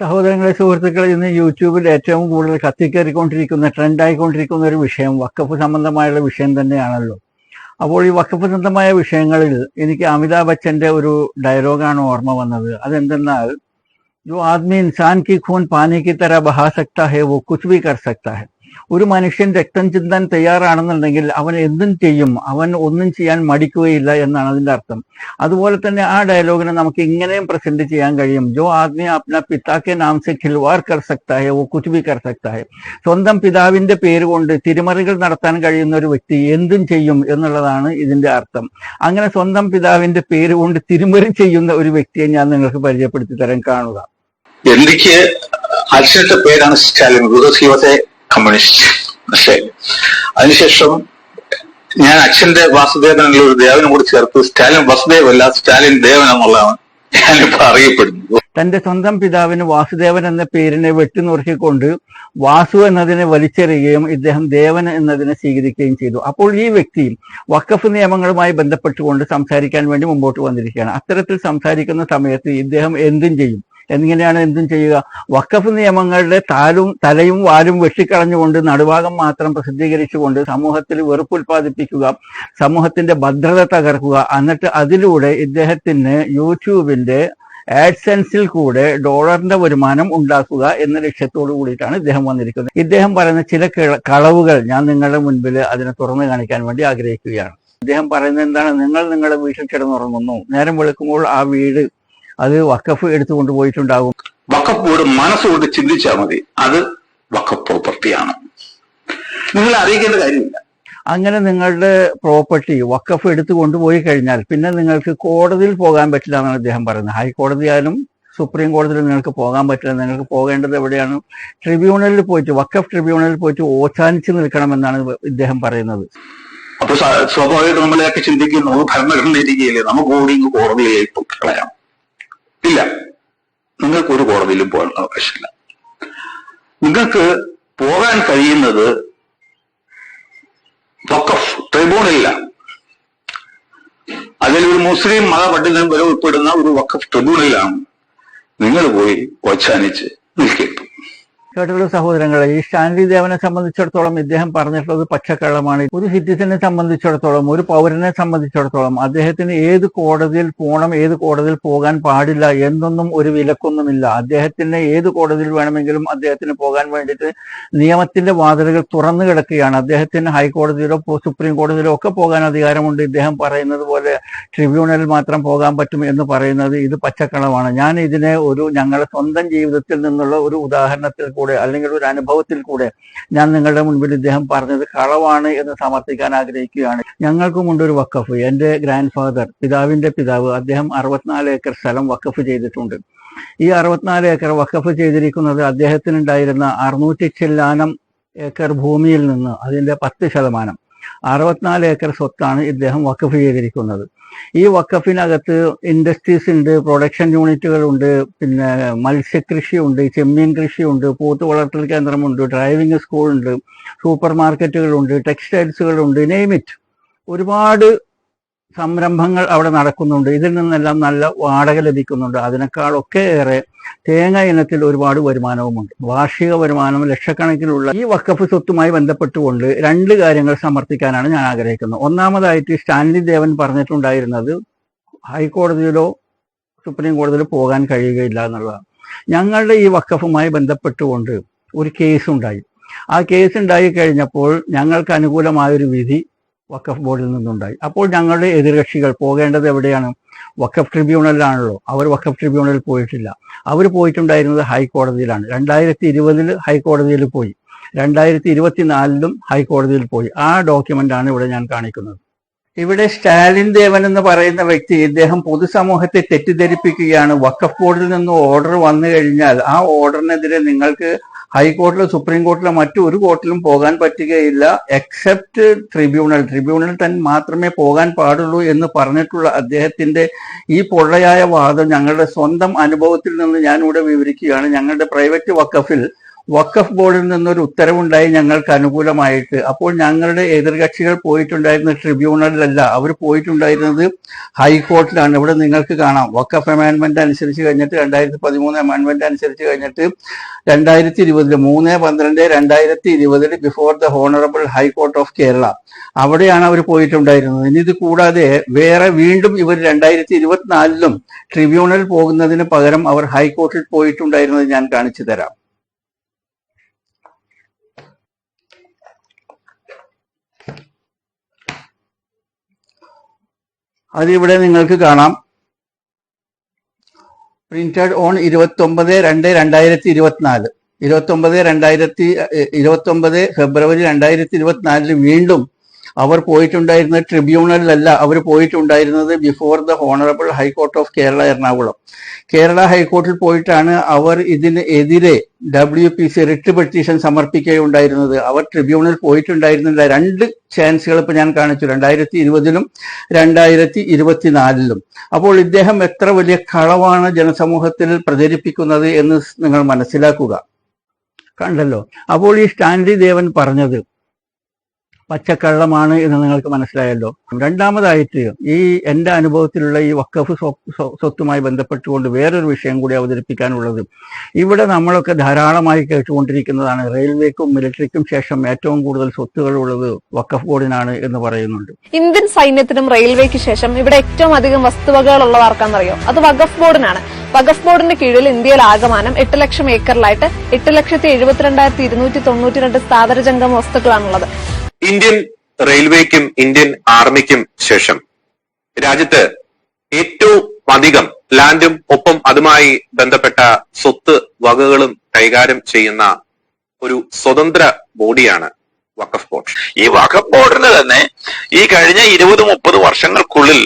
സഹോദരങ്ങളെ സുഹൃത്തുക്കളെ ഇന്ന് യൂട്യൂബിൽ ഏറ്റവും കൂടുതൽ കത്തിക്കേറിക്കൊണ്ടിരിക്കുന്ന ട്രെൻഡായിക്കൊണ്ടിരിക്കുന്ന ഒരു വിഷയം വക്കഫ് സംബന്ധമായുള്ള വിഷയം തന്നെയാണല്ലോ. അപ്പോൾ ഈ വക്കഫ് സംബന്ധമായ വിഷയങ്ങളിൽ എനിക്ക് അമിതാഭ് ബച്ചന്റെ ഒരു ഡയലോഗാണ് ഓർമ്മ വന്നത്. അതെന്തെന്നാൽ ജോ ആദ്മി ഇൻസാൻ കി ഖൂൻ പാനി കി തര ബഹാ ഹെ വോ കുച്ച് കർ സക്താ ഹെ. ഒരു മനുഷ്യൻ രക്തം ചിന്താൻ തയ്യാറാണെന്നുണ്ടെങ്കിൽ അവൻ എന്തും ചെയ്യും. അവൻ ഒന്നും ചെയ്യാൻ മടിക്കുകയില്ല എന്നാണ് അതിന്റെ അർത്ഥം. അതുപോലെ തന്നെ ആ ഡയലോഗിനെ നമുക്ക് ഇങ്ങനെയും പ്രസന്റ് ചെയ്യാൻ കഴിയും. ജോ ആദ്മി അപ്ന പിതാക്കെ നാം സെ ഖിൽവാർ കർ സക്തായ ഓ കുച്ച് ബി കർ സക്തായ സ്വന്തം പിതാവിന്റെ പേര് കൊണ്ട് തിരുമറികൾ നടത്താൻ കഴിയുന്ന ഒരു വ്യക്തി എന്തും ചെയ്യും എന്നുള്ളതാണ് ഇതിന്റെ അർത്ഥം. അങ്ങനെ സ്വന്തം പിതാവിന്റെ പേര് കൊണ്ട് തിരുമറി ചെയ്യുന്ന ഒരു വ്യക്തിയെ ഞാൻ നിങ്ങൾക്ക് പരിചയപ്പെടുത്തി തരാൻ കാണുക. എനിക്ക് അച്ഛന്റെ പേരാണ് സ്റ്റാലിൻ ഹി കമ്മ്യൂണിസ്റ്റ്. പക്ഷേ അതിനുശേഷം ഞാൻ അച്ഛന്റെ വാസുദേവൻ ഒരു ദേവനും കൂടി ചേർത്ത് സ്റ്റാലിൻ വാസുദേവ് അല്ല സ്റ്റാലിൻ ദേവൻ എന്നുള്ളതാണ് ഞാനിപ്പോ അറിയപ്പെടുന്നത്. തന്റെ സ്വന്തം പിതാവിന് വാസുദേവൻ എന്ന പേരിനെ വെട്ടിനുറുക്കിക്കൊണ്ട് വാസു എന്നതിനെ വലിച്ചെറിയുകയും ഇദ്ദേഹം ദേവൻ എന്നതിനെ സ്വീകരിക്കുകയും ചെയ്തു. അപ്പോൾ ഈ വ്യക്തി വക്കഫ് നിയമങ്ങളുമായി ബന്ധപ്പെട്ടുകൊണ്ട് സംസാരിക്കാൻ വേണ്ടി മുമ്പോട്ട് വന്നിരിക്കുകയാണ്. അത്തരത്തിൽ സംസാരിക്കുന്ന സമയത്ത് ഇദ്ദേഹം എന്തും ചെയ്യും? എങ്ങനെയാണ് എന്തും ചെയ്യുക. വക്കഫ് നിയമങ്ങളുടെ താലും തലയും വാലും വെട്ടിക്കളഞ്ഞുകൊണ്ട് നടുഭാഗം മാത്രം പ്രസിദ്ധീകരിച്ചുകൊണ്ട് സമൂഹത്തിൽ വെറുപ്പ് ഉൽപ്പാദിപ്പിക്കുക സമൂഹത്തിന്റെ ഭദ്രത തകർക്കുക എന്നിട്ട് അതിലൂടെ ഇദ്ദേഹത്തിന് യൂട്യൂബിന്റെ ആഡ്സെൻസിൽ കൂടെ ഡോളറിന്റെ വരുമാനം ഉണ്ടാക്കുക എന്ന ലക്ഷ്യത്തോടു കൂടിയിട്ടാണ് ഇദ്ദേഹം വന്നിരിക്കുന്നത്. ഇദ്ദേഹം പറയുന്ന ചില കിള- കളവുകൾ ഞാൻ നിങ്ങളുടെ മുൻപിൽ അതിനെ തുറന്നു കാണിക്കാൻ വേണ്ടി ആഗ്രഹിക്കുകയാണ്. ഇദ്ദേഹം പറയുന്നത് എന്താണ്? നിങ്ങൾ നിങ്ങളുടെ വീട്ടിൽ കിടന്നുറങ്ങുന്നു. നേരം വെളുക്കുമ്പോൾ ആ വീട് അത് വക്കഫ് എടുത്തു കൊണ്ടുപോയിട്ടുണ്ടാകും. വക്കഫ് ബോർഡ് മനസ്സുകൊണ്ട് ചിന്തിച്ചാൽ മതി. അത് വക്കഫ് പ്രോപ്പർട്ടിയാണ് നിങ്ങൾ അറിയിക്കേണ്ട കാര്യമില്ല. അങ്ങനെ നിങ്ങളുടെ പ്രോപ്പർട്ടി വക്കഫ് എടുത്തു കൊണ്ടുപോയി കഴിഞ്ഞാൽ പിന്നെ നിങ്ങൾക്ക് കോടതിയിൽ പോകാൻ പറ്റില്ല എന്നാണ് അദ്ദേഹം പറയുന്നത്. ഹൈക്കോടതിയാലും സുപ്രീം കോടതിയിൽ നിങ്ങൾക്ക് പോകാൻ പറ്റില്ല. നിങ്ങൾക്ക് പോകേണ്ടത് എവിടെയാണ്? ട്രിബ്യൂണലിൽ പോയിട്ട് വക്കഫ് ട്രിബ്യൂണലിൽ പോയിട്ട് ഓച്ചാനിച്ച് നിൽക്കണമെന്നാണ് ഇദ്ദേഹം പറയുന്നത്. അപ്പൊ സ്വാ- സ്വാഭാവികമായിട്ട് നമ്മളെയൊക്കെ ചിന്തിക്കുന്നു. ഭരണഘടന ഇരിക്കുകയില്ലേ നമുക്ക് ഓടി കോടതിയിലേക്ക് കളയാം. ഇല്ല. നിങ്ങൾക്ക് ഒരു കോടതിയിലും പോകാൻ അവകാശമില്ല. നിങ്ങൾക്ക് പോകാൻ കഴിയുന്നത് വഖഫ് ട്രിബ്യൂണലിലാണ് അതിൽ ഒരു മുസ്ലിം മതപണ്ഡിതൻ വരെ ഉൾപ്പെടുന്ന ഒരു വക്കഫ് ട്രിബ്യൂണലിലാണ്. നിങ്ങൾ പോയി ഓച്ചാനിച്ച് നിൽക്കേണ്ടത് കേട്ടുള്ള സഹോദരങ്ങളെ ഈ സ്റ്റാൻലി ദേവനെ സംബന്ധിച്ചിടത്തോളം ഇദ്ദേഹം പറഞ്ഞിട്ടുള്ളത് പച്ചക്കള്ളമാണ്. ഒരു സിറ്റിസനെ സംബന്ധിച്ചിടത്തോളം ഒരു പൗരനെ സംബന്ധിച്ചിടത്തോളം അദ്ദേഹത്തിന് ഏത് കോടതിയിൽ പോകണം ഏത് കോടതിയിൽ പോകാൻ പാടില്ല എന്നൊന്നും ഒരു വിലക്കൊന്നുമില്ല. അദ്ദേഹത്തിന് ഏത് കോടതിയിൽ വേണമെങ്കിലും അദ്ദേഹത്തിന് പോകാൻ വേണ്ടിയിട്ട് നിയമത്തിന്റെ വാതിലുകൾ തുറന്നു കിടക്കുകയാണ്. അദ്ദേഹത്തിന് ഹൈക്കോടതിയിലോ സുപ്രീം കോടതിയിലോ ഒക്കെ പോകാൻ അധികാരമുണ്ട്. ഇദ്ദേഹം പറയുന്നത് പോലെ ട്രിബ്യൂണലിൽ മാത്രം പോകാൻ പറ്റും എന്ന് പറയുന്നത് ഇത് പച്ചക്കളമാണ് ഞാൻ ഇതിനെ ഒരു ഞങ്ങളുടെ സ്വന്തം ജീവിതത്തിൽ നിന്നുള്ള ഒരു ഉദാഹരണത്തിൽ അല്ലെങ്കിൽ ഒരു അനുഭവത്തിൽ കൂടെ ഞാൻ നിങ്ങളുടെ മുൻപിൽ ഇദ്ദേഹം പറഞ്ഞത് കളവാണ് എന്ന് സമർത്ഥിക്കാൻ ആഗ്രഹിക്കുകയാണ്. ഞങ്ങൾക്കുമുണ്ട് ഒരു വക്കഫ് എന്റെ ഗ്രാൻഡ് ഫാദർ പിതാവിന്റെ പിതാവ് അദ്ദേഹം അറുപത്തിനാല് ഏക്കർ സ്ഥലം വക്കഫ് ചെയ്തിട്ടുണ്ട്. ഈ അറുപത്തിനാല് ഏക്കർ വക്കഫ് ചെയ്തിരിക്കുന്നത് അദ്ദേഹത്തിനുണ്ടായിരുന്ന അറുന്നൂറ്റി ചെല്ലാനം ഏക്കർ ഭൂമിയിൽ നിന്ന് അതിന്റെ പത്ത് ശതമാനം അറുപത്തിനാല് ഏക്കർ സ്വത്താണ് ഇദ്ദേഹം വക്കഫ് ചെയ്തിരിക്കുന്നത്. ഈ വക്കഫിനകത്ത് ഇൻഡസ്ട്രീസ് ഉണ്ട് പ്രൊഡക്ഷൻ യൂണിറ്റുകൾ ഉണ്ട് പിന്നെ മത്സ്യകൃഷി ഉണ്ട് ചെമ്മീൻ കൃഷി ഉണ്ട് പോത്ത് വളർത്തൽ കേന്ദ്രമുണ്ട് ഡ്രൈവിംഗ് സ്കൂൾ ഉണ്ട് സൂപ്പർ മാർക്കറ്റുകളുണ്ട് ടെക്സ്റ്റൈൽസുകളുണ്ട് നെയ്മിറ്റ് ഒരുപാട് സംരംഭങ്ങൾ അവിടെ നടക്കുന്നുണ്ട്. ഇതിൽ നിന്നെല്ലാം നല്ല വാടക ലഭിക്കുന്നുണ്ട്. അതിനേക്കാളൊക്കെ ഏറെ തേങ്ങ ഇനത്തിൽ ഒരുപാട് വരുമാനവുമുണ്ട്. വാർഷിക വരുമാനം ലക്ഷക്കണക്കിനുള്ള ഈ വക്കഫ് സ്വത്തുമായി ബന്ധപ്പെട്ടുകൊണ്ട് രണ്ട് കാര്യങ്ങൾ സമർപ്പിക്കാനാണ് ഞാൻ ആഗ്രഹിക്കുന്നത്. ഒന്നാമതായിട്ട് സ്റ്റാൻലി ദേവൻ പറഞ്ഞിട്ടുണ്ടായിരുന്നത് ഹൈക്കോടതിയിലോ സുപ്രീം കോടതിയിലോ പോകാൻ കഴിയുകയില്ല എന്നുള്ളതാണ്. ഞങ്ങളുടെ ഈ വക്കഫുമായി ബന്ധപ്പെട്ടുകൊണ്ട് ഒരു കേസ് ഉണ്ടായി ആ കേസ് ഉണ്ടായി കഴിഞ്ഞപ്പോൾ ഞങ്ങൾക്ക് അനുകൂലമായൊരു വിധി വക്കഫ് ബോർഡിൽ നിന്നുണ്ടായി. അപ്പോൾ ഞങ്ങളുടെ എതിർകക്ഷികൾ പോകേണ്ടത് എവിടെയാണ്? വഖഫ് ട്രിബ്യൂണലിലാണല്ലോ. അവർ വഖഫ് ട്രിബ്യൂണലിൽ പോയിട്ടില്ല. അവർ പോയിട്ടുണ്ടായിരുന്നത് ഹൈക്കോടതിയിലാണ്. രണ്ടായിരത്തി ഇരുപതിൽ ഹൈക്കോടതിയിൽ പോയി. രണ്ടായിരത്തി ഇരുപത്തിനാലിലും ഹൈക്കോടതിയിൽ പോയി. ആ ഡോക്യുമെന്റ് ആണ് ഇവിടെ ഞാൻ കാണിക്കുന്നത്. ഇവിടെ സ്റ്റാലിൻ ദേവൻ എന്ന് പറയുന്ന വ്യക്തി ഇദ്ദേഹം പൊതുസമൂഹത്തെ തെറ്റിദ്ധരിപ്പിക്കുകയാണ്. വക്കഫ് ബോർഡിൽ നിന്ന് ഓർഡർ വന്നു കഴിഞ്ഞാൽ ആ ഓർഡറിനെതിരെ നിങ്ങൾക്ക് ഹൈക്കോർട്ടിലോ സുപ്രീം കോർട്ടിലോ മറ്റു ഒരു കോർട്ടിലും പോകാൻ പറ്റുകയില്ല. എക്സെപ്റ്റ് ട്രിബ്യൂണൽ ട്രിബ്യൂണൽ തന്നെ മാത്രമേ പോകാൻ പാടുള്ളൂ എന്ന് പറഞ്ഞിട്ടുള്ള അദ്ദേഹത്തിന്റെ ഈ പൊള്ളയായ വാദം ഞങ്ങളുടെ സ്വന്തം അനുഭവത്തിൽ നിന്ന് ഞാനിവിടെ വിവരിക്കുകയാണ്. ഞങ്ങളുടെ പ്രൈവറ്റ് വക്കഫിൽ വഖഫ് ബോർഡിൽ നിന്നൊരു ഉത്തരവുണ്ടായി ഞങ്ങൾക്ക് അനുകൂലമായിട്ട്. അപ്പോൾ ഞങ്ങളുടെ എതിർകക്ഷികൾ പോയിട്ടുണ്ടായിരുന്ന ട്രിബ്യൂണലിലല്ല അവർ പോയിട്ടുണ്ടായിരുന്നത് ഹൈക്കോർട്ടിലാണ്. ഇവിടെ നിങ്ങൾക്ക് കാണാം. വഖഫ് അമെൻമെന്റ് അനുസരിച്ച് കഴിഞ്ഞിട്ട് രണ്ടായിരത്തി പതിമൂന്ന് അമെൻമെന്റ് അനുസരിച്ച് കഴിഞ്ഞിട്ട് രണ്ടായിരത്തി ഇരുപതിൽ മൂന്ന് പന്ത്രണ്ട് രണ്ടായിരത്തി ഇരുപതിൽ before the honourable high court of Kerala. അവിടെയാണ് അവർ പോയിട്ടുണ്ടായിരുന്നത്. ഇനി ഇത് കൂടാതെ വേറെ വീണ്ടും ഇവർ രണ്ടായിരത്തി ഇരുപത്തിനാലിലും ട്രിബ്യൂണൽ പോകുന്നതിന് പകരം അവർ ഹൈക്കോർട്ടിൽ പോയിട്ടുണ്ടായിരുന്നത് ഞാൻ കാണിച്ചു തരാം. അതിവിടെ നിങ്ങൾക്ക് കാണാം. പ്രിന്റഡ് ഓൺ ഇരുപത്തി ഒമ്പത് രണ്ട് രണ്ടായിരത്തി ഇരുപത്തിനാല്. ഇരുപത്തി ഒമ്പത് രണ്ടായിരത്തി ഇരുപത്തി ഒമ്പത് ഫെബ്രുവരി രണ്ടായിരത്തി ഇരുപത്തിനാലിൽ വീണ്ടും അവർ പോയിട്ടുണ്ടായിരുന്നത് ട്രിബ്യൂണലിലല്ല. അവർ പോയിട്ടുണ്ടായിരുന്നത് before the honourable high court of Kerala Ernakulam. Kerala ഹൈക്കോർട്ടിൽ പോയിട്ടാണ് അവർ ഇതിനെതിരെ W P C writ petition സമർപ്പിക്കുകയുണ്ടായിരുന്നത്. അവർ ട്രിബ്യൂണൽ പോയിട്ടുണ്ടായിരുന്നില്ല. രണ്ട് ചാൻസുകൾ ഇപ്പൊ ഞാൻ കാണിച്ചു. രണ്ടായിരത്തി ഇരുപതിലും രണ്ടായിരത്തി ഇരുപത്തിനാലിലും അപ്പോൾ ഇദ്ദേഹം എത്ര വലിയ കളവാണ് ജനസമൂഹത്തിൽ പ്രചരിപ്പിക്കുന്നത് എന്ന് നിങ്ങൾ മനസ്സിലാക്കുക. കണ്ടല്ലോ. അപ്പോൾ ഈ സ്റ്റാൻലി ദേവൻ പറഞ്ഞത് പച്ചക്കള്ളമാണ് എന്ന് നിങ്ങൾക്ക് മനസ്സിലായല്ലോ. രണ്ടാമതായിട്ട് ഈ എന്റെ അനുഭവത്തിലുള്ള ഈ വക്കഫ് സ്വ- സ്വ- സ്വത്തുമായി ബന്ധപ്പെട്ടുകൊണ്ട് വേറൊരു വിഷയം കൂടി അവതരിപ്പിക്കാനുള്ളത്. ഇവിടെ നമ്മളൊക്കെ ധാരാളമായി കേട്ടുകൊണ്ടിരിക്കുന്നതാണ് റെയിൽവേക്കും മിലിറ്ററിക്കും ശേഷം ഏറ്റവും കൂടുതൽ സ്വത്തുകൾ ഉള്ളത് വക്കഫ് ബോർഡിനാണ് എന്ന് പറയുന്നുണ്ട്. ഇന്ത്യൻ സൈന്യത്തിനും റെയിൽവേക്ക് ശേഷം ഇവിടെ ഏറ്റവും അധികം വസ്തുവകകൾ ഉള്ളവർക്കാണെന്നറിയോ അത് വഖഫ് ബോർഡിനാണ്. വഖഫ് ബോർഡിന്റെ കീഴിൽ ഇന്ത്യയിൽ ആകമാനം എട്ട് ലക്ഷം ഏക്കറിലായിട്ട് എട്ട് ലക്ഷത്തി എഴുപത്തിരണ്ടായിരത്തി ഇരുന്നൂറ്റി തൊണ്ണൂറ്റി രണ്ട് സ്ഥാവരജംഗമ വസ്തുക്കളാണുള്ളത്. ഇന്ത്യൻ റെയിൽവേക്കും ഇന്ത്യൻ ആർമിക്കും ശേഷം. രാജ്യത്ത് ഏറ്റവും അധികം ലാൻഡും ഒപ്പം അതുമായി ബന്ധപ്പെട്ട സ്വത്ത് വകകളും കൈകാര്യം ചെയ്യുന്ന ഒരു സ്വതന്ത്ര ബോഡിയാണ് വഖഫ് ബോർഡ്. ഈ വഖഫ് ബോർഡിന് തന്നെ ഈ കഴിഞ്ഞ ഇരുപത് മുപ്പത് വർഷങ്ങൾക്കുള്ളിൽ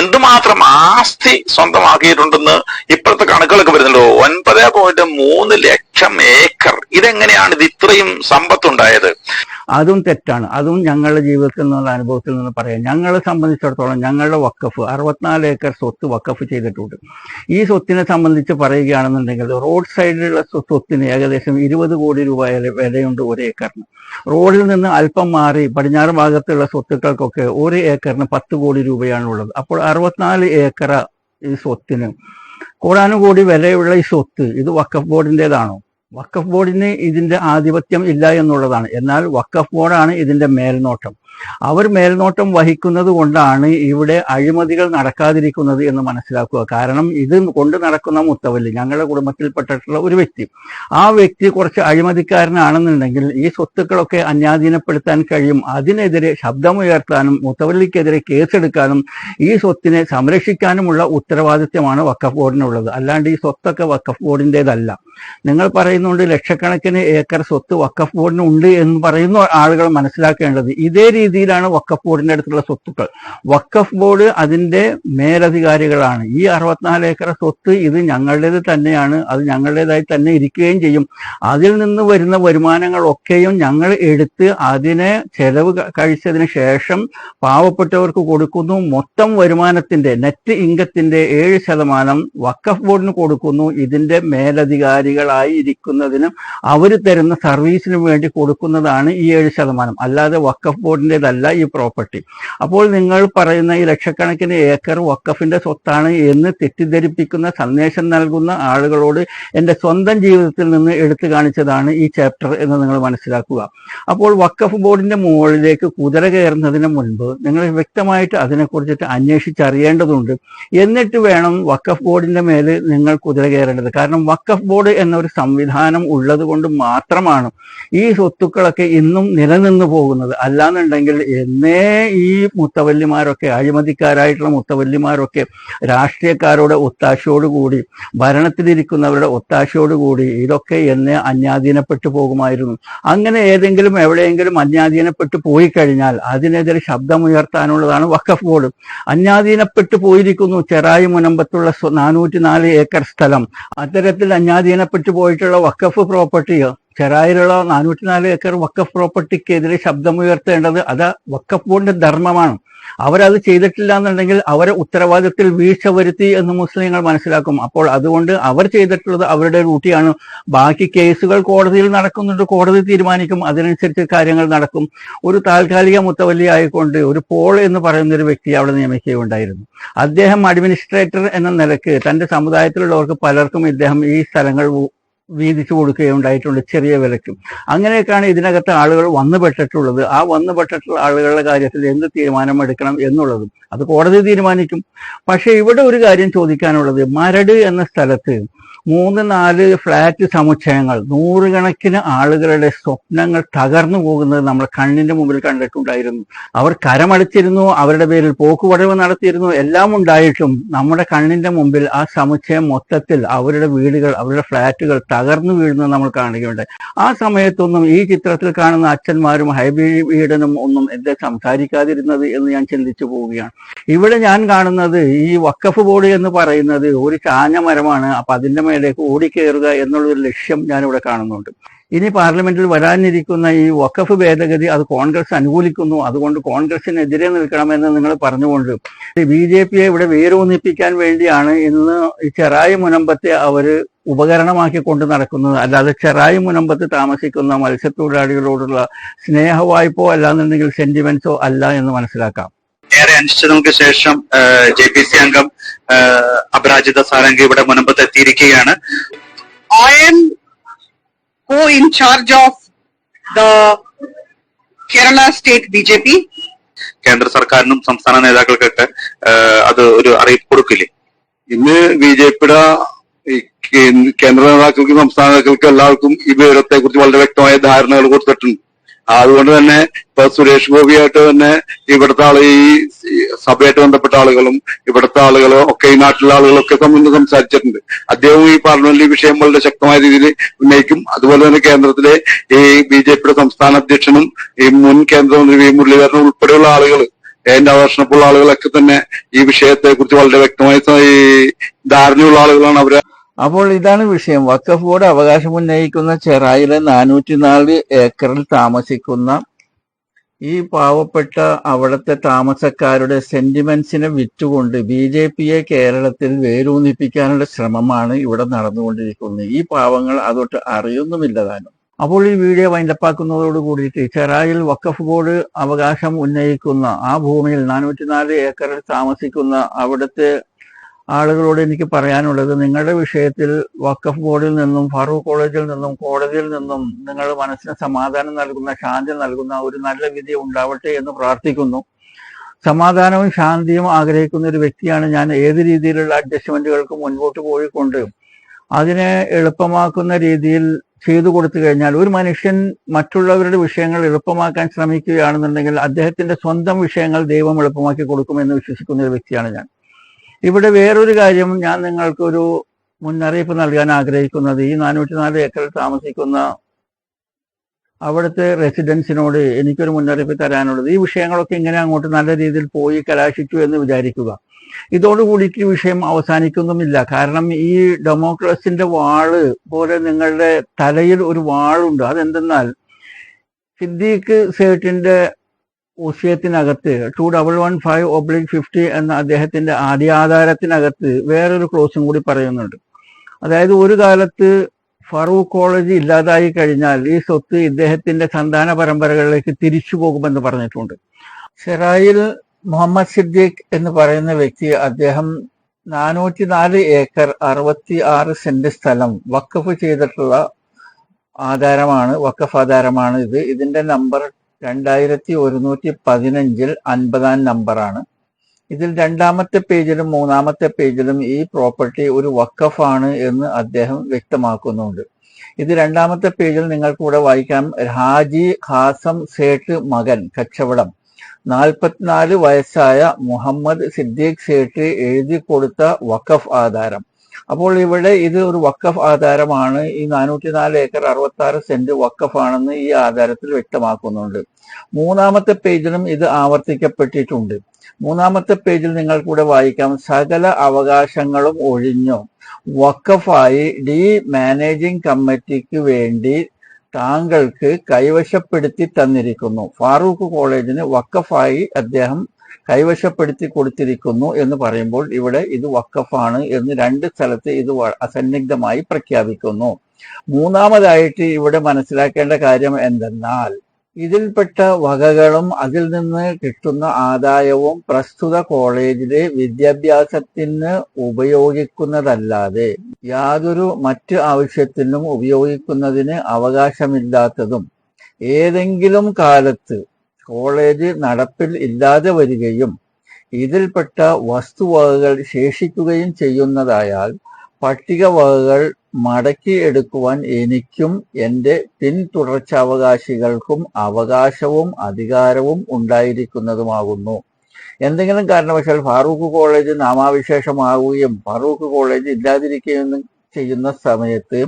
എന്തുമാത്രം ആസ്തി സ്വന്തമാക്കിയിട്ടുണ്ടെന്ന് ഇപ്പോഴത്തെ കണക്കുകളൊക്കെ വരുന്നുണ്ടോ? ഒൻപത് പോയിന്റ് മൂന്ന് ലക്ഷം ഏക്കർ. ഇതെങ്ങനെയാണ് ഇത് ഇത്രയും സമ്പത്തുണ്ടായത്? അതും തെറ്റാണ്. അതും ഞങ്ങളുടെ ജീവിതത്തിൽ നിന്നുള്ള അനുഭവത്തിൽ നിന്ന് പറയാം. ഞങ്ങളെ സംബന്ധിച്ചിടത്തോളം ഞങ്ങളുടെ വക്കഫ് അറുപത്തിനാല് ഏക്കർ സ്വത്ത് വക്കഫ് ചെയ്തിട്ടുണ്ട്. ഈ സ്വത്തിനെ സംബന്ധിച്ച് പറയുകയാണെന്നുണ്ടെങ്കിൽ റോഡ് സൈഡിലുള്ള സ്വ- സ്വത്തിന് ഏകദേശം ഇരുപത് കോടി രൂപ വിലയുണ്ട് ഒരു ഏക്കറിന്. റോഡിൽ നിന്ന് അല്പം മാറി പടിഞ്ഞാറ് ഭാഗത്തുള്ള സ്വത്തുക്കൾക്കൊക്കെ ഒരു ഏക്കറിന് പത്ത് കോടി രൂപയാണ് ഉള്ളത് അപ്പോൾ അറുപത്തിനാല് ഏക്കർ ഈ സ്വത്തിന് കോടാനുകോടി വിലയുള്ള ഈ സ്വത്ത് ഇത് വക്കഫ് ബോർഡിന്റെതാണോ വക്കഫ് ബോർഡിന് ഇതിന്റെ ആധിപത്യം ഇല്ല എന്നുള്ളതാണ്. എന്നാൽ വക്കഫ് ബോർഡാണ് ഇതിന്റെ മേൽനോട്ടം. അവർ മേൽനോട്ടം വഹിക്കുന്നത് കൊണ്ടാണ് ഇവിടെ അഴിമതികൾ നടക്കാതിരിക്കുന്നത് എന്ന് മനസ്സിലാക്കുക. കാരണം ഇത് കൊണ്ട് നടക്കുന്ന മുത്തവല്ലി ഞങ്ങളുടെ കുടുംബത്തിൽപ്പെട്ടിട്ടുള്ള ഒരു വ്യക്തി ആ വ്യക്തി കുറച്ച് അഴിമതിക്കാരനാണെന്നുണ്ടെങ്കിൽ ഈ സ്വത്തുക്കളൊക്കെ അന്യാധീനപ്പെടുത്താൻ കഴിയും. അതിനെതിരെ ശബ്ദമുയർത്താനും മുത്തവല്ലിക്കെതിരെ കേസെടുക്കാനും ഈ സ്വത്തിനെ സംരക്ഷിക്കാനുമുള്ള ഉത്തരവാദിത്യമാണ് വക്കഫ് ബോർഡിനുള്ളത് അല്ലാണ്ട് ഈ സ്വത്തൊക്കെ വക്കഫ് ബോർഡിന്റെതല്ല നിങ്ങൾ പറയുന്നുണ്ട് ലക്ഷക്കണക്കിന് ഏക്കർ സ്വത്ത് വക്കഫ് ബോർഡിന് ഉണ്ട് എന്ന് പറയുന്ന ആളുകൾ മനസ്സിലാക്കേണ്ടത് ഇതേ രീതിയിലാണ് വക്കഫ് ബോർഡിന്റെ അടുത്തുള്ള സ്വത്തുക്കൾ. വക്കഫ് ബോർഡ് അതിന്റെ മേലധികാരികളാണ്. ഈ അറുപത്തിനാല് ഏക്കർ സ്വത്ത് ഇത് ഞങ്ങളുടേത് തന്നെയാണ്. അത് ഞങ്ങളുടേതായി തന്നെ ഇരിക്കുകയും ചെയ്യും. അതിൽ നിന്ന് വരുന്ന വരുമാനങ്ങളൊക്കെയും ഞങ്ങൾ എടുത്ത് അതിനെ ചെലവ് കഴിച്ചതിന് ശേഷം പാവപ്പെട്ടവർക്ക് കൊടുക്കുന്നു. മൊത്തം വരുമാനത്തിന്റെ നെറ്റ് ഇൻകത്തിന്റെ ഏഴ് ശതമാനം വക്കഫ് ബോർഡിന് കൊടുക്കുന്നു. ഇതിന്റെ മേലധികാരികളായി ഇരിക്കുന്നതിനും അവർ തരുന്ന സർവീസിനും വേണ്ടി കൊടുക്കുന്നതാണ് ഈ ഏഴ് ശതമാനം. അല്ലാതെ വക്കഫ് ബോർഡിന്റെതല്ല ഈ പ്രോപ്പർട്ടി. അപ്പോൾ നിങ്ങൾ പറയുന്ന ഈ ലക്ഷക്കണക്കിന് ഏക്കർ വക്കഫിന്റെ സ്വത്താണ് എന്ന് തെറ്റിദ്ധരിപ്പിക്കുന്ന സന്ദേശം നൽകുന്ന ആളുകളോട് എന്റെ സ്വന്തം ജീവിതത്തിൽ നിന്ന് എടുത്തു കാണിച്ചതാണ് ഈ ചാപ്റ്റർ എന്ന് നിങ്ങൾ മനസ്സിലാക്കുക. അപ്പോൾ വക്കഫ് ബോർഡിന്റെ മുകളിലേക്ക് കുതിര കയറുന്നതിന് മുൻപ് നിങ്ങൾ വ്യക്തമായിട്ട് അതിനെക്കുറിച്ചിട്ട് അന്വേഷിച്ചറിയേണ്ടതുണ്ട്. എന്നിട്ട് വേണം വക്കഫ് ബോർഡിന്റെ മേൽ നിങ്ങൾ കുതിര കയറേണ്ടത്. കാരണം വക്കഫ് ബോർഡ് എന്നൊരു സംവിധാനം ഉള്ളത് കൊണ്ട് മാത്രമാണ് ഈ സ്വത്തുക്കളൊക്കെ ഇന്നും നിലനിന്ന് പോകുന്നത്. അല്ലാന്നുണ്ടെങ്കിൽ എന്നേ ഈ മുത്തവല്ലിമാരൊക്കെ അഴിമതിക്കാരായിട്ടുള്ള മുത്തവല്ലിമാരൊക്കെ രാഷ്ട്രീയക്കാരുടെ ഒത്താശയോടുകൂടി ഭരണത്തിലിരിക്കുന്നവരുടെ ഒത്താശയോടുകൂടി ഇതൊക്കെ എന്നെ അന്യാധീനപ്പെട്ടു പോകുമായിരുന്നു. അങ്ങനെ ഏതെങ്കിലും എവിടെയെങ്കിലും അന്യാധീനപ്പെട്ടു പോയി കഴിഞ്ഞാൽ അതിനെതിരെ ശബ്ദമുയർത്താനുള്ളതാണ് വഖഫ് ബോർഡ്. അന്യാധീനപ്പെട്ടു പോയിരിക്കുന്നു ചെറായി മുനമ്പത്തുള്ള നാനൂറ്റി നാല് ഏക്കർ സ്ഥലം. അത്തരത്തിൽ അന്യാധീനപ്പെട്ടു പോയിട്ടുള്ള വഖഫ് പ്രോപ്പർട്ടി ചെറായിലുള്ള നാനൂറ്റി നാല് ഏക്കർ വക്കഫ് പ്രോപ്പർട്ടിക്കെതിരെ ശബ്ദമുയർത്തേണ്ടത് അത് വക്കഫ് ബോർഡിന്റെ ധർമ്മമാണ്. അവരത് ചെയ്തിട്ടില്ല എന്നുണ്ടെങ്കിൽ അവരെ ഉത്തരവാദിത്തത്തിൽ വീഴ്ച വരുത്തി എന്ന് മുസ്ലിങ്ങൾ മനസ്സിലാക്കും. അപ്പോൾ അതുകൊണ്ട് അവർ ചെയ്തിട്ടുള്ളത് അവരുടെ ഡ്യൂട്ടിയാണ്. ബാക്കി കേസുകൾ കോടതിയിൽ നടക്കുന്നുണ്ട്. കോടതി തീരുമാനിക്കും. അതിനനുസരിച്ച് കാര്യങ്ങൾ നടക്കും. ഒരു താൽക്കാലിക മുത്തവല്ലി ആയിക്കൊണ്ട് ഒരു പോൾ എന്ന് പറയുന്ന ഒരു വ്യക്തി അവിടെ നിയമിക്കുകയുണ്ടായിരുന്നു. അദ്ദേഹം അഡ്മിനിസ്ട്രേറ്റർ എന്ന നിലയ്ക്ക് തന്റെ സമുദായത്തിലുള്ളവർക്ക് പലർക്കും ഇദ്ദേഹം ഈ സ്ഥലങ്ങൾ വീതിച്ചു കൊടുക്കുകയുണ്ടായിട്ടുണ്ട് ചെറിയ വിലക്കും അങ്ങനെയൊക്കെയാണ് ഇതിനകത്ത് ആളുകൾ വന്നുപെട്ടിട്ടുള്ളത് ആ വന്നുപെട്ടിട്ടുള്ള ആളുകളുടെ കാര്യത്തിൽ എന്ത് തീരുമാനം എടുക്കണം എന്നുള്ളതും അത് കോടതി തീരുമാനിക്കും. പക്ഷെ ഇവിടെ ഒരു കാര്യം ചോദിക്കാനുള്ളത്. മരട് എന്ന സ്ഥലത്ത് മൂന്ന് നാല് ഫ്ലാറ്റ് സമുച്ചയങ്ങൾ. നൂറുകണക്കിന് ആളുകളുടെ സ്വപ്നങ്ങൾ തകർന്നു പോകുന്നത് നമ്മൾ കണ്ണിന്റെ മുമ്പിൽ കണ്ടിട്ടുണ്ടായിരുന്നു. അവർ കരമടിച്ചിരുന്നു അവരുടെ പേരിൽ പോക്കുവടവ് നടത്തിയിരുന്നു എല്ലാം ഉണ്ടായിട്ടും നമ്മുടെ കണ്ണിന്റെ മുമ്പിൽ ആ സമുച്ചയം മൊത്തത്തിൽ അവരുടെ വീടുകൾ അവരുടെ ഫ്ലാറ്റുകൾ തകർന്നു വീഴുന്നത് നമ്മൾ കാണുകയുണ്ട് ആ സമയത്തൊന്നും ഈ ചിത്രത്തിൽ കാണുന്ന അച്ഛന്മാരും ഹൈബി വീടനും ഒന്നും എന്താ സംസാരിക്കാതിരുന്നത് എന്ന് ഞാൻ ചിന്തിച്ചു പോവുകയാണ്. ഇവിടെ ഞാൻ കാണുന്നത് ഈ വക്കഫ് ബോർഡ് എന്ന് പറയുന്നത് ഒരു ചാഞ്ഞ മരമാണ്. അപ്പൊ അതിന്റെ മേലേക്ക് ഓടിക്കയറുക എന്നുള്ളൊരു ലക്ഷ്യം ഞാനിവിടെ കാണുന്നുണ്ട്. ഇനി പാർലമെന്റിൽ വരാനിരിക്കുന്ന ഈ വഖഫ് ഭേദഗതി അത് കോൺഗ്രസ് അനുകൂലിക്കുന്നു. അതുകൊണ്ട് കോൺഗ്രസിനെതിരെ നിൽക്കണമെന്ന് നിങ്ങൾ പറഞ്ഞുകൊണ്ട് ബി ജെ പിയെ ഇവിടെ വേരൂന്നിപ്പിക്കാൻ വേണ്ടിയാണ് ഇന്ന് ഈ ചെറായി മുനമ്പത്തെ അവർ ഉപകരണമാക്കി കൊണ്ട് നടക്കുന്നത്. അല്ലാതെ ചെറായി മുനമ്പത്ത് താമസിക്കുന്ന മത്സ്യത്തൊഴിലാളികളോടുള്ള സ്നേഹവായ്പോ അല്ലാന്നുണ്ടെങ്കിൽ സെന്റിമെന്റ്സോ അല്ല എന്ന് മനസ്സിലാക്കാം. ഏറെ അനിശ്ചിതങ്ങൾക്ക് ശേഷം ജെ പി സി അംഗം അപരാജിത സാരംഗി ഇവിടെ മുനമ്പത്ത് എത്തിയിരിക്കുകയാണ് ഐ എം ഹോ in charge of the Kerala state B J P കേന്ദ്ര സർക്കാരിനും സംസ്ഥാന നേതാക്കൾക്കൊക്കെ അത് ഒരു അറിയിപ്പ് കൊടുക്കില്ലേ? ഇന്ന് ബി ജെ പിയുടെ കേന്ദ്ര നേതാക്കൾക്കും സംസ്ഥാന നേതാക്കൾക്കും എല്ലാവർക്കും ഈ വിവരത്തെ കുറിച്ച് വളരെ വ്യക്തമായ ധാരണകൾ കൊടുത്തിട്ടുണ്ട്. അതുകൊണ്ട് തന്നെ ഇപ്പൊ സുരേഷ് ഗോപിയായിട്ട് തന്നെ ഇവിടുത്തെ ആൾ ഈ സഭയായിട്ട് ബന്ധപ്പെട്ട ആളുകളും ഇവിടുത്തെ ആളുകളും ഒക്കെ ഈ നാട്ടിലെ ആളുകളൊക്കെ തമ്മിൽ സംസാരിച്ചിട്ടുണ്ട്. അദ്ദേഹവും ഈ പാർലമെന്റിൽ വിഷയം വളരെ ശക്തമായ രീതിയിൽ ഉന്നയിക്കും. അതുപോലെ തന്നെ കേന്ദ്രത്തിലെ ഈ ബി ജെ പിയുടെ സംസ്ഥാന അധ്യക്ഷനും ഈ മുൻ കേന്ദ്രമന്ത്രി വി മുരളീധരനും ഉൾപ്പെടെയുള്ള ആളുകൾ എന്റെ ആകർഷണപ്പുള്ള ആളുകളൊക്കെ തന്നെ ഈ വിഷയത്തെ കുറിച്ച് വളരെ വ്യക്തമായി ധാരണയുള്ള ആളുകളാണ് അവർ. അപ്പോൾ ഇതാണ് വിഷയം. വക്കഫ് ബോർഡ് അവകാശം ഉന്നയിക്കുന്ന ചെറായിലെ നാനൂറ്റിനാല് ഏക്കറിൽ താമസിക്കുന്ന ഈ പാവപ്പെട്ട അവിടുത്തെ താമസക്കാരുടെ സെന്റിമെന്റ്സിനെ വിറ്റുകൊണ്ട് ബി ജെ പിയെ കേരളത്തിൽ വേരൂന്നിപ്പിക്കാനുള്ള ശ്രമമാണ് ഇവിടെ നടന്നുകൊണ്ടിരിക്കുന്നത്. ഈ പാവങ്ങൾ അതൊട്ട് അറിയുന്നുമില്ല താനും അപ്പോൾ ഈ വീഡിയോ വൈൻഡപ്പാക്കുന്നതോട് കൂടിയിട്ട് ചെറായിൽ വക്കഫ് ബോർഡ് അവകാശം ഉന്നയിക്കുന്ന ആ ഭൂമിയിൽ നാനൂറ്റിനാല് ഏക്കറിൽ താമസിക്കുന്ന അവിടുത്തെ ആളുകളോട് എനിക്ക് പറയാനുള്ളത് നിങ്ങളുടെ വിഷയത്തിൽ വഖഫ് ബോർഡിൽ നിന്നും ഫാറൂഖ് കോളേജിൽ നിന്നും കോടതിയിൽ നിന്നും നിങ്ങൾ മനസ്സിന് സമാധാനം നൽകുന്ന ശാന്തി നൽകുന്ന ഒരു നല്ല വിധി ഉണ്ടാവട്ടെ എന്ന് പ്രാർത്ഥിക്കുന്നു. സമാധാനവും ശാന്തിയും ആഗ്രഹിക്കുന്ന ഒരു വ്യക്തിയാണ് ഞാൻ. ഏത് രീതിയിലുള്ള അഡ്ജസ്റ്റ്മെന്റുകൾക്ക് മുൻപോട്ട് പോയിക്കൊണ്ട് അതിനെ എളുപ്പമാക്കുന്ന രീതിയിൽ ചെയ്തു കൊടുത്തു കഴിഞ്ഞാൽ ഒരു മനുഷ്യൻ മറ്റുള്ളവരുടെ വിഷയങ്ങൾ എളുപ്പമാക്കാൻ ശ്രമിക്കുകയാണെന്നുണ്ടെങ്കിൽ അദ്ദേഹത്തിന്റെ സ്വന്തം വിഷയങ്ങൾ ദൈവം എളുപ്പമാക്കി കൊടുക്കുമെന്ന് വിശ്വസിക്കുന്ന ഒരു വ്യക്തിയാണ് ഞാൻ. ഇവിടെ വേറൊരു കാര്യം ഞാൻ നിങ്ങൾക്കൊരു മുന്നറിയിപ്പ് നൽകാൻ ആഗ്രഹിക്കുന്നത്. ഈ നാനൂറ്റി നാല് ഏക്കറിൽ താമസിക്കുന്ന അവിടുത്തെ റെസിഡൻസിനോട് എനിക്കൊരു മുന്നറിയിപ്പ് തരാനുള്ളത്. ഈ വിഷയങ്ങളൊക്കെ ഇങ്ങനെ അങ്ങോട്ട് നല്ല രീതിയിൽ പോയി കലാശിച്ചു എന്ന് വിചാരിക്കുക. ഇതോടുകൂടിയിട്ട് ഈ വിഷയം അവസാനിക്കുന്നുമില്ല. കാരണം ഈ ഡെമോക്രസിന്റെ വാൾ പോലെ നിങ്ങളുടെ തലയിൽ ഒരു വാളുണ്ട്. അതെന്തെന്നാൽ സിദ്ദീഖ് സേട്ടിന്റെ വിഷയത്തിനകത്ത് two double one five oblique fifty എന്ന അദ്ദേഹത്തിന്റെ ആദ്യാധാരത്തിനകത്ത് വേറൊരു ക്ലോസും കൂടി പറയുന്നുണ്ട്. അതായത് ഒരു കാലത്ത് ഫറൂഖ് കോളേജ് ഇല്ലാതായി കഴിഞ്ഞാൽ ഈ സ്വത്ത് ഇദ്ദേഹത്തിന്റെ സന്താന പരമ്പരകളിലേക്ക് തിരിച്ചു പോകുമെന്ന് പറഞ്ഞിട്ടുണ്ട്. ഷെറായിൽ മുഹമ്മദ് സിദ്ദീഖ് എന്ന് പറയുന്ന വ്യക്തി അദ്ദേഹം നാനൂറ്റി നാല് ഏക്കർ അറുപത്തി ആറ് സെന്റ് സ്ഥലം വക്കഫ് ചെയ്തിട്ടുള്ള ആധാരമാണ് വക്കഫ് ആധാരമാണ് ഇത്. ഇതിന്റെ നമ്പർ രണ്ടായിരത്തി ഒരുന്നൂറ്റി പതിനഞ്ചിൽ അൻപതാം നമ്പറാണ്. ഇതിൽ രണ്ടാമത്തെ പേജിലും മൂന്നാമത്തെ പേജിലും ഈ പ്രോപ്പർട്ടി ഒരു വക്കഫാണ് എന്ന് അദ്ദേഹം വ്യക്തമാക്കുന്നുണ്ട്. ഇത് രണ്ടാമത്തെ പേജിൽ നിങ്ങൾക്കൂടെ വായിക്കാം. ഹാജി ഖാസം സേട്ട് മകൻ കച്ചവടം. നാൽപ്പത്തിനാല് വയസ്സായ മുഹമ്മദ് സിദ്ദീഖ് സേട്ട് എഴുതി കൊടുത്ത വഖഫ് ആധാരം. അപ്പോൾ ഇവിടെ ഇത് ഒരു വക്കഫ് ആധാരമാണ്. ഈ നാനൂറ്റി നാല് ഏക്കർ അറുപത്തി ആറ് സെന്റ് വക്കഫാണെന്ന് ഈ ആധാരത്തിൽ വ്യക്തമാക്കുന്നുണ്ട്. മൂന്നാമത്തെ പേജിലും ഇത് ആവർത്തിക്കപ്പെട്ടിട്ടുണ്ട്. മൂന്നാമത്തെ പേജിൽ നിങ്ങൾ നിങ്ങൾക്കൂടെ വായിക്കാം. സകല അവകാശങ്ങളും ഒഴിഞ്ഞു. വക്കഫായി ഡി മാനേജിംഗ് കമ്മിറ്റിക്ക് വേണ്ടി താങ്കൾക്ക് കൈവശപ്പെടുത്തി തന്നിരിക്കുന്നു. ഫാറൂഖ് കോളേജിന് വക്കഫായി അദ്ദേഹം കൈവശപ്പെടുത്തി കൊടുത്തിരിക്കുന്നു എന്ന് പറയുമ്പോൾ ഇവിടെ ഇത് വക്കഫാണ് എന്ന് രണ്ട് സ്ഥലത്ത് ഇത് അസന്നിഗ്ധമായി പ്രഖ്യാപിക്കുന്നു. മൂന്നാമതായിട്ട് ഇവിടെ മനസ്സിലാക്കേണ്ട കാര്യം എന്തെന്നാൽ ഇതിൽപ്പെട്ട വകകളും അതിൽ നിന്ന് കിട്ടുന്ന ആദായവും പ്രസ്തുത കോളേജിലെ വിദ്യാഭ്യാസത്തിന് ഉപയോഗിക്കുന്നതല്ലാതെ യാതൊരു മറ്റ് ആവശ്യത്തിനും ഉപയോഗിക്കുന്നതിന് അവകാശമില്ലാത്തതും ഏതെങ്കിലും കാലത്ത് കോളേജ് നടപ്പിൽ ഇല്ലാതെ വരികയും ഇതിൽപ്പെട്ട വസ്തുവകകൾ ശേഷിക്കുകയും ചെയ്യുന്നതായാൽ പട്ടികവകകൾ മടക്കി എടുക്കുവാൻ എനിക്കും എന്റെ പിന്തുടർച്ചാവകാശികൾക്കും അവകാശവും അധികാരവും ഉണ്ടായിരിക്കുന്നതുമാകുന്നു. എന്തെങ്കിലും കാരണവശാൽ ഫാറൂഖ് കോളേജ് നാമാവിശേഷമാവുകയും ഫാറൂഖ് കോളേജ് ഇല്ലാതിരിക്കുകയും ചെയ്യുന്ന സമയത്ത്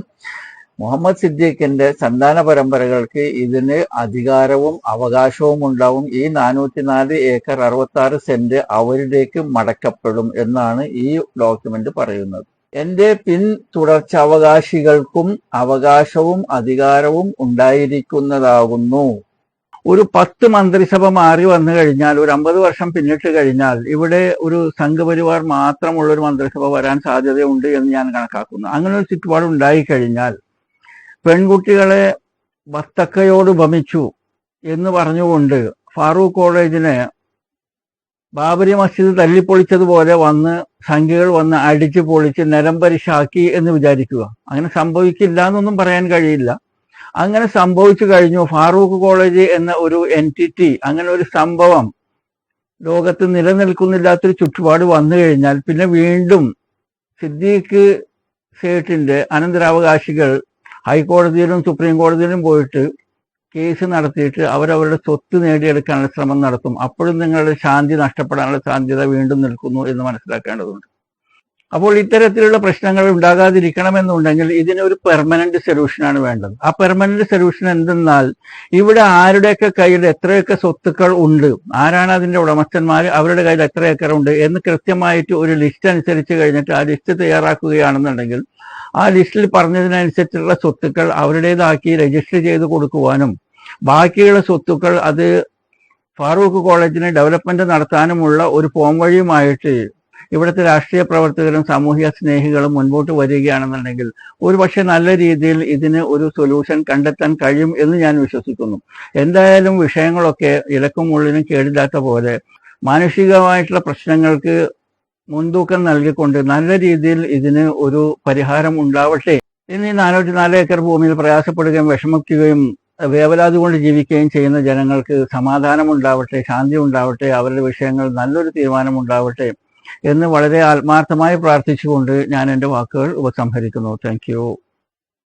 മുഹമ്മദ് സിദ്ദീഖിന്റെ സന്താന പരമ്പരകൾക്ക് ഇതിന് അധികാരവും അവകാശവും ഉണ്ടാവും. ഈ നാനൂറ്റിനാല് ഏക്കർ അറുപത്തി ആറ് സെന്റ് അവരിലേക്ക് മടക്കപ്പെടും എന്നാണ് ഈ ഡോക്യുമെന്റ് പറയുന്നത്. എന്റെ പിന്തുടർച്ചാവകാശികൾക്കും അവകാശവും അധികാരവും ഉണ്ടായിരിക്കുന്നതാകുന്നു. ഒരു പത്ത് മന്ത്രിസഭ മാറി വന്നു കഴിഞ്ഞാൽ ഒരു അമ്പത് വർഷം പിന്നിട്ട് കഴിഞ്ഞാൽ ഇവിടെ ഒരു സംഘപരിവാർ മാത്രമുള്ള ഒരു മന്ത്രിസഭ വരാൻ സാധ്യതയുണ്ട് എന്ന് ഞാൻ കണക്കാക്കുന്നു. അങ്ങനെ ഒരു ചുറ്റുപാട് ഉണ്ടായി കഴിഞ്ഞാൽ പെൺകുട്ടികളെ ബത്തക്കയോട് ഭമിച്ചു എന്ന് പറഞ്ഞുകൊണ്ട് ഫാറൂഖ് കോളേജിനെ ബാബരി മസ്ജിദ് തല്ലിപ്പൊളിച്ചതുപോലെ വന്ന് സംഖ്യകൾ വന്ന് അടിച്ചു പൊളിച്ച് നിലംപരിശാക്കി എന്ന് വിചാരിക്കുക. അങ്ങനെ സംഭവിക്കില്ല എന്നൊന്നും പറയാൻ കഴിയില്ല. അങ്ങനെ സംഭവിച്ചു കഴിഞ്ഞു. ഫാറൂഖ് കോളേജ് എന്ന ഒരു എന്റിറ്റി അങ്ങനെ ഒരു സംഭവം ലോകത്ത് നിലനിൽക്കുന്നില്ലാത്തൊരു ചുറ്റുപാട് വന്നു കഴിഞ്ഞാൽ പിന്നെ വീണ്ടും സിദ്ദീഖ് സേട്ടിന്റെ അനന്തരാവകാശികൾ ഹൈക്കോടതിയിലും സുപ്രീം കോടതിയിലും പോയിട്ട് കേസ് നടത്തിയിട്ട് അവരവരുടെ സ്വത്ത് നേടിയെടുക്കാനുള്ള ശ്രമം നടത്തും. അപ്പോഴും നിങ്ങളുടെ ശാന്തി നഷ്ടപ്പെടാനുള്ള സാധ്യത വീണ്ടും നിൽക്കുന്നു എന്ന് മനസ്സിലാക്കേണ്ടതുണ്ട്. അപ്പോൾ ഇത്തരത്തിലുള്ള പ്രശ്നങ്ങൾ ഉണ്ടാകാതിരിക്കണമെന്നുണ്ടെങ്കിൽ ഇതിനൊരു പെർമനന്റ് സൊല്യൂഷനാണ് വേണ്ടത്. ആ പെർമനന്റ് സൊല്യൂഷൻ എന്തെന്നാൽ ഇവിടെ ആരുടെയൊക്കെ കയ്യിൽ എത്രയൊക്കെ സ്വത്തുക്കൾ ഉണ്ട് ആരാണ് അതിന്റെ ഉടമസ്ഥന്മാർ അവരുടെ കയ്യിൽ എത്ര ഏക്കർ ഉണ്ട് എന്ന് കൃത്യമായിട്ട് ഒരു ലിസ്റ്റ് അനുസരിച്ച് കഴിഞ്ഞിട്ട് ആ ലിസ്റ്റ് തയ്യാറാക്കുകയാണെന്നുണ്ടെങ്കിൽ ആ ലിസ്റ്റിൽ പറഞ്ഞതിനനുസരിച്ചുള്ള സ്വത്തുക്കൾ അവരുടേതാക്കി രജിസ്റ്റർ ചെയ്ത് കൊടുക്കുവാനും ബാക്കിയുള്ള സ്വത്തുക്കൾ അത് ഫാറൂഖ് കോളേജിന് ഡെവലപ്മെന്റ് നടത്താനുമുള്ള ഒരു ഫോം വഴിയുമായിട്ട് ഇവിടുത്തെ രാഷ്ട്രീയ പ്രവർത്തകരും സാമൂഹിക സ്നേഹികളും മുൻപോട്ട് വരികയാണെന്നുണ്ടെങ്കിൽ ഒരുപക്ഷെ നല്ല രീതിയിൽ ഇതിന് ഒരു സൊല്യൂഷൻ കണ്ടെത്താൻ കഴിയും എന്ന് ഞാൻ വിശ്വസിക്കുന്നു. എന്തായാലും വിഷയങ്ങളൊക്കെ ഇലക്കും ഉള്ളിനും കേടില്ലാത്ത പോലെ മാനുഷികമായിട്ടുള്ള പ്രശ്നങ്ങൾക്ക് മുൻതൂക്കം നൽകിക്കൊണ്ട് നല്ല രീതിയിൽ ഇതിന് ഒരു പരിഹാരം ഉണ്ടാവട്ടെ. ഇനി നാനൂറ്റി നാല് ഏക്കർ ഭൂമിയിൽ പ്രയാസപ്പെടുകയും വിഷമിക്കുകയും വേവലാതി കൊണ്ട് ജീവിക്കുകയും ചെയ്യുന്ന ജനങ്ങൾക്ക് സമാധാനം ഉണ്ടാവട്ടെ ശാന്തി ഉണ്ടാവട്ടെ അവരുടെ വിഷയങ്ങൾ നല്ലൊരു തീരുമാനം ഉണ്ടാവട്ടെ. എന്ന് വളരെ ആത്മാർത്ഥമായി പ്രാർത്ഥിച്ചുകൊണ്ട് ഞാൻ എന്റെ വാക്കുകൾ ഉപസംഹരിക്കുന്നു. താങ്ക്